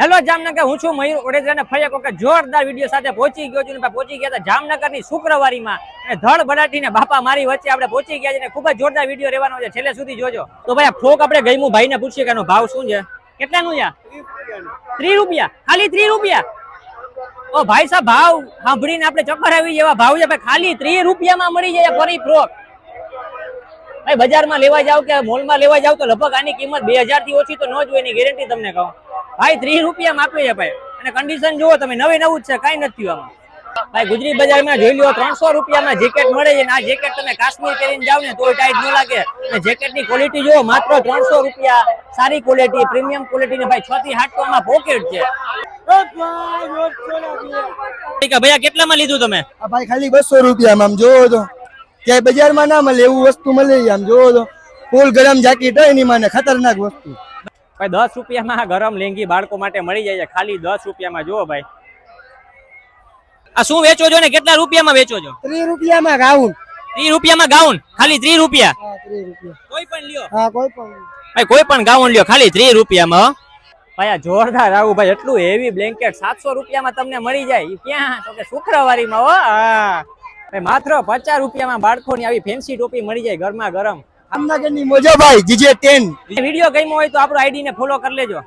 Hello Jamnagar, હું છું મયુર ઓડેદરા અને ફરી એક વખત જોરદાર વીડિયો સાથે પહોંચી ગયો છું. પહોંચી ગયા હતા જામનગરની શુક્રવારીમાં અને ધડ બડાટી ને બાપા મારી વચ્ચે આપણે પહોંચી ગયા છે ખૂબ જ જોરદાર વીડિયો રહેવાનો છે. છેલ્લે સુધી જોજો. તો ભાઈ, આ ફ્રોક આપણે ગઈમું ભાઈને પૂછીએ કે ભાવ શું છે? કેટલાનું છે ત્રીસ રૂપિયા. ખાલી ત્રીસ રૂપિયા? ઓ ભાઈ સાહેબ, ભાવ સાંભળીને આપણે ચક્કર આવી એવા ભાવ છે ખાલી ત્રીસ રૂપિયામાં મળી જાય ફરી ફ્રોક. ભાઈ, બજારમાં લેવા જાવ કે મોલમાં લેવા જાવ તો લગભગ આની કિંમત બે હજારથી ઓછી તો ન હોય, એની ગેરંટી તમને કહું. ભાઈ, ત્રીસ રૂપિયામાં આપે છે ભાઈ. અને કન્ડિશન જુઓ તમે નવી નવું જ છે, કાંઈ નથી આમાં. ભાઈ ગુજરી બજારમાં જોઈ લો ત્રણસો રૂપિયામાં જેકેટ મળે છે આ જેકેટ તમે કાશ્મીર પહેરીને જાવ ને, તોય ટાઈટ ન લાગે. અને જેકેટની ક્વોલિટી જુઓ, માત્ર ત્રણસો રૂપિયા. સારી ક્વોલિટી પ્રીમિયમ ક્વોલિટી ને ભાઈ, છ થી સાત ટોમાં પોકેટ છે. ભાઈ કેટલા કેટલામાં લીધું તમે? ભાઈ, ખાલી બસો રૂપિયામાં આમ જોવો તો. ક્યાંય બજારમાં ના મળે, એવું વસ્તુ મળે આમ જોવો તો. ફૂલ ગરમ જાકીટ હોય એની માને ખતરનાક વસ્તુ. ભાઈ દસ રૂપિયામાં ગરમ લેંગી બાળકો માટે મળી જાય છે. ખાલી દસ રૂપિયામાં જુઓ ભાઈ. આ શું વેચો છો ને? કેટલા રૂપિયામાં વેચો છો? ત્રીસ રૂપિયામાં ગાઉન. ત્રીસ રૂપિયામાં ગાઉન? ખાલી ત્રીસ રૂપિયા? કોઈ પણ લ્યો. હા કોઈ પણ ભાઈ કોઈ પણ ગાઉન લ્યો ખાલી ત્રીસ રૂપિયામાં. ભાઈ આ જોરદાર આવું ભાઈ એટલું હેવી બ્લેન્કેટ સાતસો રૂપિયામાં તમને મળી જાય. ક્યાં? તો કે શુક્રવારીમાં હો. હા. ભાઈ માત્ર પચાસ રૂપિયામાં બાળકોની આવી ફેન્સી ટોપી મળી જાય ગરમા ગરમ. જામનગરની મોજો ભાઈ, જીજે ટેન. વીડિયો ગમ્યો હોય તો આપણો આઈડી ને ફોલો કરી લેજો.